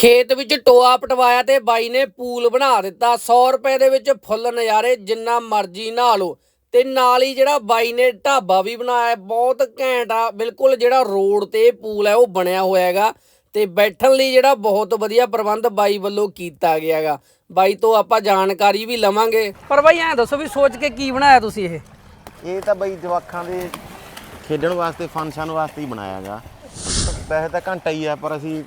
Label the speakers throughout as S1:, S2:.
S1: ਖੇਤ ਵਿੱਚ ਟੋਆ ਪਟਵਾਇਆ ਤੇ ਬਾਈ ਨੇ ਪੂਲ ਬਣਾ ਦਿੱਤਾ। 100 ਰੁਪਏ ਦੇ ਵਿੱਚ ਫੁੱਲ ਨਜ਼ਾਰੇ, ਜਿੰਨਾ ਮਰਜ਼ੀ ਨਹਾ ਲਓ। ਤੇ ਨਾਲ ਹੀ ਜਿਹੜਾ ਬਾਈ ਨੇ ਢਾਬਾ ਵੀ ਬਣਾਇਆ, ਬਹੁਤ ਘੈਂਟ ਆ। ਬਿਲਕੁਲ ਜਿਹੜਾ ਰੋਡ ਤੇ ਪੂਲ ਹੈ, ਉਹ ਬਣਿਆ ਹੋਇਆ ਹੈਗਾ। ਤੇ ਬੈਠਣ ਲਈ ਜਿਹੜਾ ਬਹੁਤ ਵਧੀਆ ਪ੍ਰਬੰਧ ਬਾਈ ਵੱਲੋਂ ਕੀਤਾ ਗਿਆ ਹੈਗਾ। ਬਾਈ ਤੋਂ ਆਪਾਂ ਜਾਣਕਾਰੀ ਵੀ ਲਵਾਂਗੇ। ਪਰ ਬਾਈ, ਐਂ ਦੱਸੋ ਵੀ ਸੋਚ ਕੇ ਕੀ ਬਣਾਇਆ ਤੁਸੀਂ ਇਹ?
S2: ਇਹ ਤਾਂ ਬਈ ਜਵਾਖਾਂ ਦੇ ਖੇਡਣ ਵਾਸਤੇ, ਫੰਕਸ਼ਨ ਵਾਸਤੇ ਹੀ ਬਣਾਇਆ ਹੈਗਾ। ਵੈਸੇ ਤਾਂ ਘੰਟਾ ਹੀ ਆ, ਪਰ ਅਸੀਂ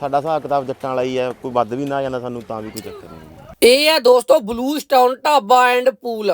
S2: ਸਾਡਾ ਹਿਸਾਬ ਕਿਤਾਬ ਜੱਟਾਂ ਵਾਲਾ ਹੀ ਹੈ, ਕੋਈ ਵੱਧ ਵੀ ਨਾ ਜਾਂਦਾ ਸਾਨੂੰ ਤਾਂ ਵੀ ਕੋਈ ਚੱਕਰ ਨਹੀਂ
S1: ਇਹ ਹੈ ਦੋਸਤੋ blue stone dhaba and pool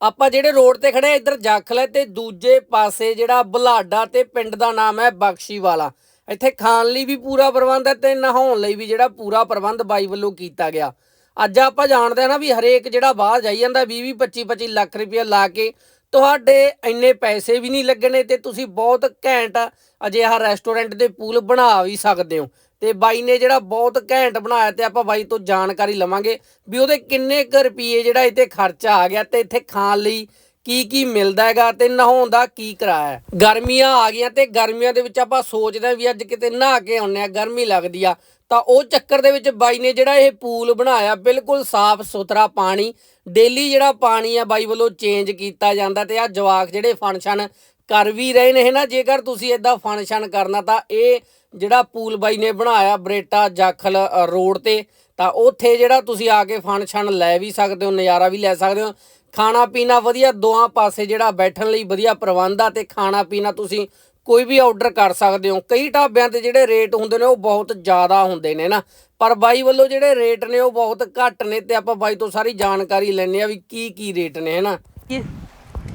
S1: ਆਪਾਂ ਜਿਹੜੇ ਰੋਡ ਤੇ ਖੜੇ ਇੱਧਰ ਜਾਖਲ ਤੇ ਦੂਜੇ ਪਾਸੇ ਜਿਹੜਾ ਬਲਾਡਾ ਤੇ ਪਿੰਡ ਦਾ ਨਾਮ ਹੈ ਬਖਸ਼ੀਵਾਲਾ। ਇੱਥੇ ਖਾਣ ਲਈ ਵੀ ਪੂਰਾ ਪ੍ਰਬੰਧ ਹੈ ਤੇ ਨਹਾਉਣ ਲਈ ਵੀ ਜਿਹੜਾ ਪੂਰਾ ਪ੍ਰਬੰਧ ਬਾਈ ਵੱਲੋਂ ਕੀਤਾ ਗਿਆ। ਅੱਜ ਆਪਾਂ ਜਾਣਦੇ ਹਾਂ ਨਾ ਵੀ ਹਰੇਕ ਜਿਹੜਾ ਬਾਹਰ ਜਾਈ ਜਾਂਦਾ 20 20 25 25 ਲੱਖ ਰੁਪਏ ਲਾ ਕੇ, ਤੁਹਾਡੇ ਇੰਨੇ ਪੈਸੇ ਵੀ ਨਹੀਂ ਲੱਗਣੇ ਤੇ ਤੁਸੀਂ ਬਹੁਤ ਘੈਂਟ ਅਜਿਹਾ ਰੈਸਟੋਰੈਂਟ ਦੇ ਪੂਲ ਬਣਾ ਵੀ ਸਕਦੇ ਹੋ। ਤੇ ਬਾਈ ਨੇ ਜਿਹੜਾ ਬਹੁਤ ਘੈਂਟ ਬਣਾਇਆ ਤੇ ਆਪਾਂ ਬਾਈ ਤੋਂ ਜਾਣਕਾਰੀ ਲਵਾਂਗੇ ਵੀ ਉਹਦੇ ਕਿੰਨੇ ਕੁ ਰੁਪਏ ਜਿਹੜਾ ਇੱਥੇ ਖਰਚਾ ਆ ਗਿਆ ਤੇ ਇੱਥੇ ਖਾਣ ਲਈ ਕੀ ਕੀ ਮਿਲਦਾ ਹੈਗਾ ਤੇ ਨਹਾਉਣ ਦਾ ਕੀ ਕਿਰਾਇਆ ਗਰਮੀਆਂ ਆ ਗਈਆਂ ਤੇ ਗਰਮੀਆਂ ਦੇ ਵਿੱਚ ਆਪਾਂ ਸੋਚਦੇ ਹਾਂ ਵੀ ਅੱਜ ਕਿਤੇ ਨਹਾ ਕੇ ਆਉਂਦੇ ਆ ਗਰਮੀ ਲੱਗਦੀ ਆ, ਤਾਂ ਉਹ ਚੱਕਰ ਦੇ ਵਿੱਚ ਬਾਈ ਨੇ ਜਿਹੜਾ ਇਹ ਪੂਲ ਬਣਾਇਆ, ਬਿਲਕੁਲ ਸਾਫ਼ ਸੁਥਰਾ ਪਾਣੀ ਡੇਲੀ ਜਿਹੜਾ ਪਾਣੀ ਆ ਬਾਈ ਵੱਲੋਂ ਚੇਂਜ ਕੀਤਾ ਜਾਂਦਾ ਤੇ ਆ ਜਵਾਕ ਜਿਹੜੇ ਫੰਕਸ਼ਨ ਕਰ ਵੀ ਰਹੇ ਨੇ ਨਾ ਜੇਕਰ ਤੁਸੀਂ ਇਦਾਂ ਫੰਕਸ਼ਨ ਕਰਨਾ ਤਾਂ ਇਹ ਜਿਹੜਾ ਪੂਲ ਬਾਈ ਨੇ ਬਣਾਇਆ ਬਰੇਟਾ ਜਾਖਲ ਰੋਡ ਤੇ, ਤਾਂ ਉੱਥੇ ਜਿਹੜਾ ਤੁਸੀਂ ਆ ਕੇ ਫੰਕਸ਼ਨ ਲੈ ਵੀ ਸਕਦੇ ਹੋ, ਨਜ਼ਾਰਾ ਵੀ ਲੈ ਸਕਦੇ ਹੋ। ਖਾਣਾ ਪੀਣਾ ਵਧੀਆ ਦੋਹਾਂ ਪਾਸੇ ਜਿਹੜਾ ਬੈਠਣ ਲਈ ਵਧੀਆ ਪ੍ਰਬੰਧ ਆ ਤੇ ਖਾਣਾ ਪੀਣਾ ਤੁਸੀਂ ਕੋਈ ਵੀ ਆਰਡਰ ਕਰ ਸਕਦੇ ਹੋ। ਕਈ ਢਾਬਿਆਂ ਤੇ ਜਿਹੜੇ ਰੇਟ ਹੁੰਦੇ ਨੇ ਉਹ ਬਹੁਤ ਜ਼ਿਆਦਾ ਹੁੰਦੇ ਨੇ ਨਾ, ਪਰ ਬਾਈ ਵੱਲੋਂ ਜਿਹੜੇ ਰੇਟ ਨੇ ਉਹ ਬਹੁਤ ਘੱਟ ਨੇ ਤੇ ਆਪਾਂ ਬਾਈ ਤੋਂ ਸਾਰੀ ਜਾਣਕਾਰੀ ਲੈਣੇ ਆ ਵੀ ਕੀ ਕੀ ਰੇਟ ਨੇ, ਹਨਾ।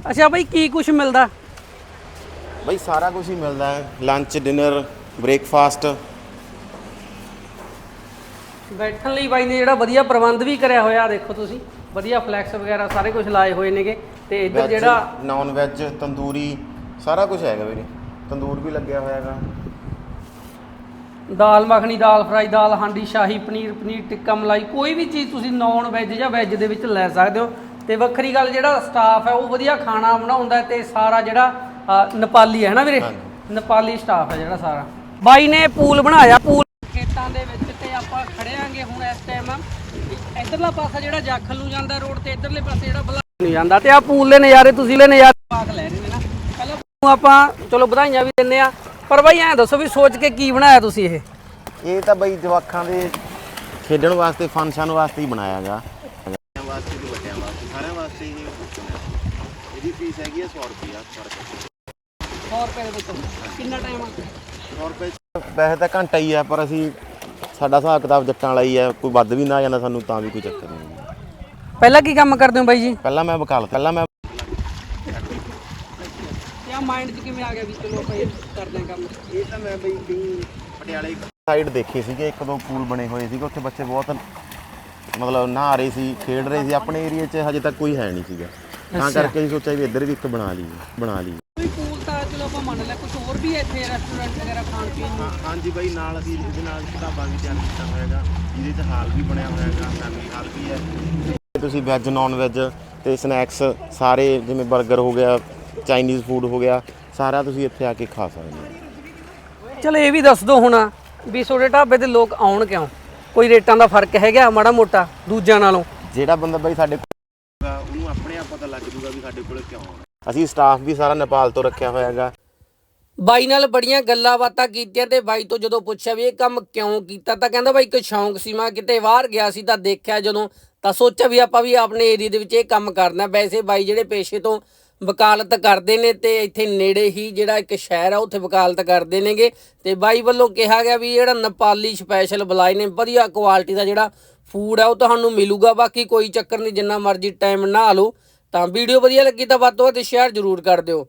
S1: ਅੱਛਾ ਬਾਈ, ਕੀ ਕੁਝ ਮਿਲਦਾ?
S2: ਬਈ ਸਾਰਾ ਕੁਝ ਹੀ ਮਿਲਦਾ ਹੈ। ਲੰਚ ਡਿਨਰ ਬ੍ਰੇਕਫਾਸਟ
S1: ਬੈਠਣ ਲਈ ਬਾਈ ਨੇ ਜਿਹੜਾ ਵਧੀਆ ਪ੍ਰਬੰਧ ਵੀ ਕਰਿਆ ਹੋਇਆ ਦੇਖੋ ਤੁਸੀਂ। ਵਧੀਆ ਫਲੈਕਸ ਵਗੈਰਾ ਸਾਰੇ ਕੁਝ ਲਾਏ ਹੋਏ ਨੇਗੇ। ਤੇ ਇੱਧਰ ਜਿਹੜਾ
S2: ਨਾਨ ਵੈਜ ਤੰਦੂਰੀ ਸਾਰਾ ਕੁਝ ਹੈਗਾ ਵੀਰੇ। ਤੰਦੂਰ ਵੀ ਲੱਗਿਆ ਹੋਇਆ ਹੈਗਾ।
S1: ਦਾਲ ਮੱਖਣੀ ਦਾਲ ਫਰਾਈ ਦਾਲ ਹਾਂਡੀ ਸ਼ਾਹੀ ਪਨੀਰ ਪਨੀਰ ਟਿੱਕਾ ਮਲਾਈ ਕੋਈ ਵੀ ਚੀਜ਼ ਤੁਸੀਂ ਨੌਨ ਵੈਜ ਜਾਂ ਵੈਜ ਦੇ ਵਿੱਚ ਲੈ ਸਕਦੇ ਹੋ। ਤੇ ਵੱਖਰੀ ਗੱਲ ਜਿਹੜਾ ਸਟਾਫ ਹੈ ਉਹ ਵਧੀਆ ਖਾਣਾ ਬਣਾਉਂਦਾ ਤੇ ਸਾਰਾ ਜਿਹੜਾ ਨੇਪਾਲੀ ਹੈ ਨਾ ਵੀਰੇ। ਨੇਪਾਲੀ ਸਟਾਫ ਹੈ ਜਿਹੜਾ ਸਾਰਾ। ਬਾਈ ਨੇ ਪੂਲ ਬਣਾਇਆ ਪੂਲ। ਖੇਤਾਂ ਦੇ ਵਿੱਚ ਤੇ ਆਪਾਂ ਖੜੇ ਆਂਗੇ ਹੁਣ ਇਸ ਟਾਈਮ ਇਧਰਲਾ ਪਾਸਾ ਜਿਹੜਾ ਜਾਖਲ ਨੂੰ ਜਾਂਦਾ ਰੋਡ ਤੇ ਇਧਰਲੇ ਪਾਸੇ ਜਿਹੜਾ ਬਲਾ ਨੂੰ ਜਾਂਦਾ ਤੇ ਆ ਪੂਲ ਦੇ ਨਜ਼ਾਰੇ ਤੁਸੀਂ ਲੈ ਨਜ਼ਾਰੇ ਪਾਕ ਲੈ ਰਹੇ ਨੇ ਨਾ। ਪਹਿਲਾਂ ਨੂੰ ਆਪਾਂ ਚਲੋ ਵਧਾਈਆਂ ਵੀ ਦਿੰਨੇ ਆ। ਪਰ ਬਾਈ ਐਂ ਦੱਸੋ ਵੀ ਸੋਚ ਕੇ ਕੀ ਬਣਾਇਆ ਤੁਸੀਂ ਇਹ?
S2: ਇਹ ਤਾਂ ਬਈ ਜਵਾਕਾਂ ਦੇ ਖੇਡਣ ਵਾਸਤੇ ਫੰਕਸ਼ਨ ਵਾਸਤੇ ਹੀ ਬਣਾਇਆ ਹੈਗਾ ਬੱਚਿਆਂ ਵਾਸਤੇ ਤੇ ਵੱਡਿਆਂ ਵਾਸਤੇ ਸਾਰਿਆਂ ਵਾਸਤੇ ਹੀ ਇਹਦੀ ਫੀਸ ਹੈਗੀ ਹੈ 100 ਰੁਪਿਆ ਪਰ
S1: 100 ਰੁਪਏ ਦੇ ਵਿੱਚ ਕਿੰਨਾ ਟਾਈਮ ਆ?
S2: 100 ਰੁਪਏ ਵੈਸੇ ਤਾਂ ਘੰਟਾ ਹੀ ਆ ਪਰ ਅਸੀਂ ਸਾਡਾ ਹਿਸਾਬ ਕਿਤਾਬ ਜੱਟਾਂ ਵਾਲਾ ਹੀ ਹੈ ਕੋਈ ਵੱਧ ਵੀ ਨਾ ਜਾਂਦਾ ਸਾਨੂੰ ਤਾਂ ਵੀ ਕੋਈ ਚੱਕਰ ਨਹੀਂ
S1: ਪਹਿਲਾਂ ਕੀ ਕੰਮ ਕਰਦੇ ਹੋ ਬਾਈ ਜੀ?
S2: ਪਹਿਲਾਂ ਮੈਂ ਵਕਾਲਤ ਪਹਿਲਾਂ ਮੈਂ
S1: ਤੇ ਆ ਮਾਈਂਡ 'ਚ ਕਿਵੇਂ ਆ ਗਿਆ ਵੀ ਚਲੋ ਆਪਾਂ ਇਹ ਕਰਦੇ ਹਾਂ ਕੰਮ?
S2: ਇਹ ਤਾਂ ਮੈਂ ਬਈ ਪਟਿਆਲੇ ਸਾਈਡ ਦੇਖੇ ਸੀਗੇ ਇੱਕ ਦੋ ਪੂਲ ਬਣੇ ਹੋਏ ਸੀਗੇ ਉੱਥੇ ਬੱਚੇ ਬਹੁਤ ਮਤਲਬ ਨਹਾ ਰਹੇ ਸੀ ਖੇਡ ਰਹੇ ਸੀ ਆਪਣੇ ਏਰੀਆ 'ਚ ਹਜੇ ਤੱਕ ਕੋਈ ਹੈ ਨਹੀਂ ਸੀਗਾ। ਤਾਂ। ਕਰਕੇ ਅਸੀਂ ਸੋਚਿਆ ਵੀ ਇੱਧਰ ਵੀ ਇੱਕ ਬਣਾ ਲਈਏ ਬਣਾ ਲਈਏ।
S1: ਤਾਂ ਮੰਨ ਲਿਆ ਕੁਝ ਹੋਰ ਵੀ ਹੈ ਇੱਥੇ ਰੈਸਟੋਰੈਂਟ ਵਗੈਰਾ ਖਾਣ ਪੀਣ ਨੂੰ?
S2: ਹਾਂਜੀ ਬਾਈ ਨਾਲ ਅਸੀਂ ਇਹਦੇ ਨਾਲ ਢਾਬਾ ਵੀ ਤਿਆਰ ਕੀਤਾ ਹੋਇਆਗਾ ਜਿਹਦੇ 'ਚ ਹਾਲ ਵੀ ਬਣਿਆ ਹੋਇਆਗਾ ਫੈਮਿਲੀ ਹਾਲ ਵੀ ਹੈ। ਤੁਸੀਂ ਵੈਜ ਨਾਨ ਵੈਜ ਤੇ ਸਨੈਕਸ ਸਾਰੇ ਜਿਵੇਂ 버ਗਰ ਹੋ ਗਿਆ ਚਾਈਨੀਜ਼ ਫੂਡ ਹੋ ਗਿਆ ਸਾਰਾ ਤੁਸੀਂ ਇੱਥੇ ਆ ਕੇ ਖਾ ਸਕਦੇ ਹੋ।
S1: ਚਲ ਇਹ ਵੀ ਦੱਸ ਦਿਓ ਹੁਣ ਵੀ ਤੁਹਾਡੇ ਢਾਬੇ ਤੇ ਲੋਕ ਆਉਣ ਕਿਉਂ? ਕੋਈ ਰੇਟਾਂ ਦਾ ਫ਼ਰਕ ਹੈਗਾ ਮਾੜਾ ਮੋਟਾ ਦੂਜਿਆਂ ਨਾਲੋਂ?
S2: ਜਿਹੜਾ ਬੰਦਾ ਬਾਈ ਸਾਡੇ ਕੋਲ ਉਹਨੂੰ ਆਪਣੇ ਆਪ ਪਤਾ ਲੱਗ ਜੂਗਾ ਵੀ ਸਾਡੇ ਕੋਲ ਕਿਉਂ ਆਉਣਾ। ਅਸੀਂ ਸਟਾਫ ਵੀ ਸਾਰਾ ਨੇਪਾਲ ਤੋਂ ਰੱਖਿਆ ਹੋਇਆ ਹੈਗਾ
S1: ਬਾਈ ਨਾਲ ਬੜੀਆਂ ਗੱਲਾਂ ਬਾਤਾਂ ਕੀਤੀਆਂ ਤੇ ਬਾਈ ਤੋਂ ਜਦੋਂ ਪੁੱਛਿਆ ਵੀ ਇਹ ਕੰਮ ਕਿਉਂ ਕੀਤਾ, ਤਾਂ ਕਹਿੰਦਾ ਬਾਈ ਇੱਕ ਸ਼ੌਂਕ ਸੀ, ਮੈਂ ਕਿਤੇ ਬਾਹਰ ਗਿਆ ਸੀ ਤਾਂ ਦੇਖਿਆ ਜਦੋਂ, ਤਾਂ ਸੋਚਿਆ ਵੀ ਆਪਾਂ ਵੀ ਆਪਣੇ ਏਰੀਆ ਦੇ ਵਿੱਚ ਇਹ ਕੰਮ ਕਰਨਾ। ਵੈਸੇ ਬਾਈ ਜਿਹੜੇ ਪੇਸ਼ੇ ਤੋਂ ਵਕਾਲਤ ਕਰਦੇ ਨੇ ਤੇ ਇੱਥੇ ਨੇੜੇ ਹੀ ਜਿਹੜਾ ਇੱਕ ਸ਼ਹਿਰ ਆ, ਉੱਥੇ ਵਕਾਲਤ ਕਰਦੇ ਨੇਗੇ। ਤੇ ਬਾਈ ਵੱਲੋਂ ਕਿਹਾ ਗਿਆ ਵੀ ਜਿਹੜਾ ਨੇਪਾਲੀ ਸਪੈਸ਼ਲ ਬੁਲਾਏ ਨੇ, ਵਧੀਆ ਕੁਆਲਿਟੀ ਦਾ ਜਿਹੜਾ ਫੂਡ ਆ, ਉਹ ਤੁਹਾਨੂੰ ਮਿਲੂਗਾ। ਬਾਕੀ ਕੋਈ ਚੱਕਰ ਨਹੀਂ, ਜਿੰਨਾ ਮਰਜ਼ੀ ਟਾਈਮ ਨਾ ਲਓ। ਤਾਂ ਵੀਡੀਓ ਵਧੀਆ ਲੱਗੀ ਤਾਂ ਵੱਧ ਤੋਂ ਵੱਧ ਸ਼ੇਅਰ ਜ਼ਰੂਰ ਕਰ ਦਿਓ।